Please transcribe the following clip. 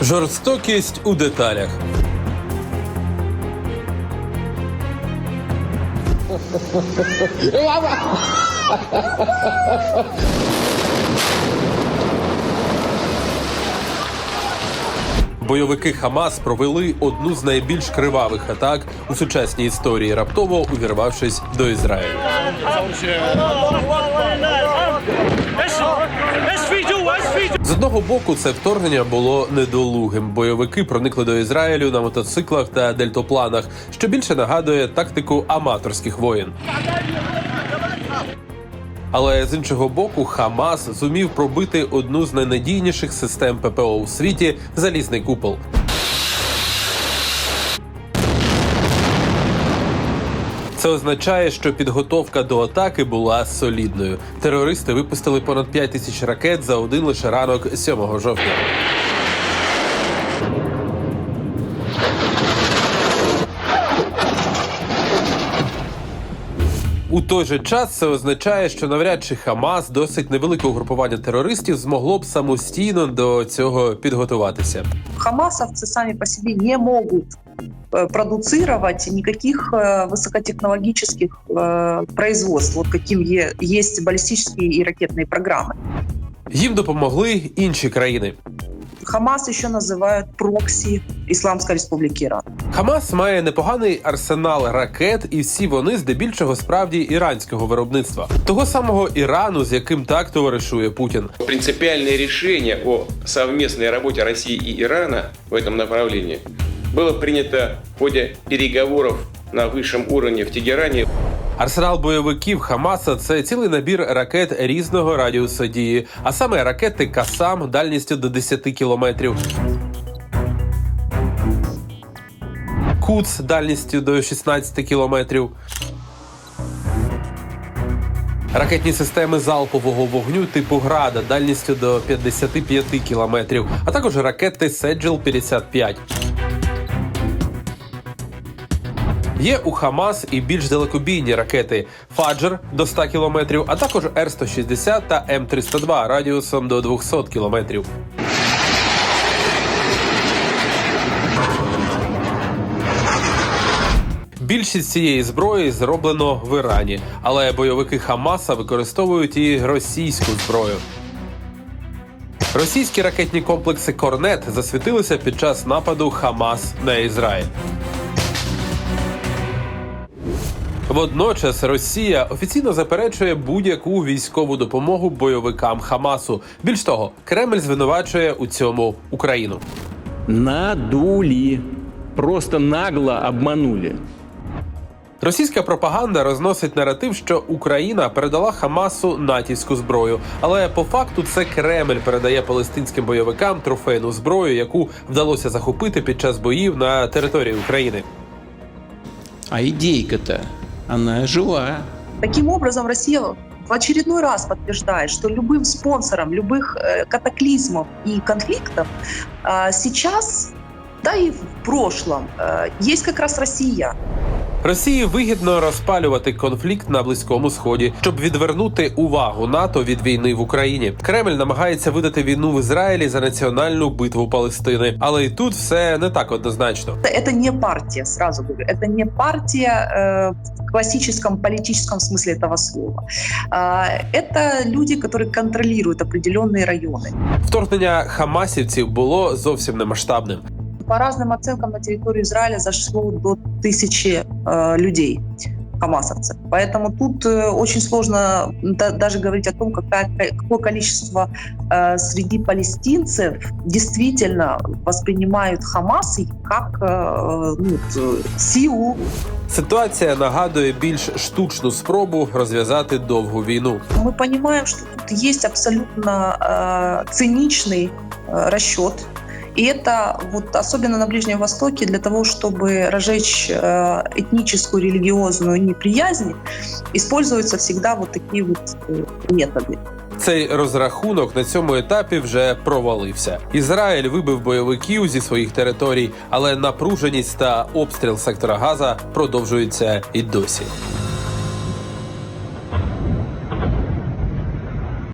Жорстокість у деталях. Бойовики Хамас провели одну з найбільш кривавих атак у сучасній історії, раптово увірвавшись до Ізраїлю. З одного боку, це вторгнення було недолугим. Бойовики проникли до Ізраїлю на мотоциклах та дельтопланах, що більше нагадує тактику аматорських воєн. Але з іншого боку, Хамас зумів пробити одну з найнадійніших систем ППО у світі залізний купол. Це означає, що підготовка до атаки була солідною. Терористи випустили понад 5 тисяч ракет за один лише ранок 7 жовтня. У той же час це означає, що навряд чи Хамас досить невелике угрупування терористів змогло б самостійно до цього підготуватися. Хамасовцы сами по себе не могут э, продуцировать никаких э, высокотехнологических э, производств, вот каким е- есть баллистические и ракетные программы. Їм допомогли інші країни. Хамас еще называют прокси Исламской Республики Иран. Хамас має непоганий арсенал ракет, і всі вони здебільшого справді іранського виробництва, того самого Ірану, з яким так товаришує Путін. Принципиальное решение о совместной работе России и Ирана в этом направлении было принято в ходе переговоров на высшем уровне в Тегеране Арсенал бойовиків Хамаса це цілий набір ракет різного радіусу дії, а саме ракети Касам дальністю до 10 кілометрів. Куц дальністю до 16 кілометрів. Ракетні системи залпового вогню типу Града дальністю до 55 кілометрів, а також ракети Седжел 55 Є у Хамас і більш далекобійні ракети Фаджер до 100 кілометрів, а також Р-160 та М-302 радіусом до 200 кілометрів. Більшість цієї зброї зроблено в Ірані, але бойовики Хамаса використовують і російську зброю. Російські ракетні комплекси Корнет засвітилися під час нападу Хамас на Ізраїль. Водночас Росія офіційно заперечує будь-яку військову допомогу бойовикам Хамасу. Більш того, Кремль звинувачує у цьому Україну. Надули. Просто нагло обманули. Російська пропаганда розносить наратив, що Україна передала Хамасу натівську зброю, але по факту це Кремль передає палестинським бойовикам трофейну зброю, яку вдалося захопити під час боїв на території України. А идейка-то, она жива. Таким образом, Россия в очередной раз подтверждает, что любым спонсором любых э, катаклизмов и конфликтов э, сейчас, да и в прошлом, э, есть как раз Россия. Росії вигідно розпалювати конфлікт на близькому сході, щоб відвернути увагу НАТО від війни в Україні. Кремль намагається видати війну в Ізраїлі за національну битву Палестини, але і тут все не так однозначно. Это, это не партия, сразу говорю, это не партия э, в классическом политическом смысле этого слова. А, это люди, которые контролируют определенные районы. Вторгнення хамасівців було зовсім не масштабним. По разным оценкам на территорию Израиля зашло до тысячи э, людей хамасовцев. Поэтому тут э, очень сложно да- даже говорить о том, какая, какое количество э, среди палестинцев действительно воспринимают Хамас и как э, ну, т- силу. Ситуація нагадує більш штучну спробу розв'язати довгу війну. Мы понимаем, что тут есть абсолютно э, циничный э, расчет. И это вот особенно на Ближнем Востоке для того, чтобы разжечь э, этническую, религиозную неприязнь, используются всегда вот такие вот э, методы. Цей розрахунок на цьому етапі вже провалився. Ізраїль вибив бойовиків зі своїх територій, але напруженість та обстріл сектора Газа продовжуються і досі.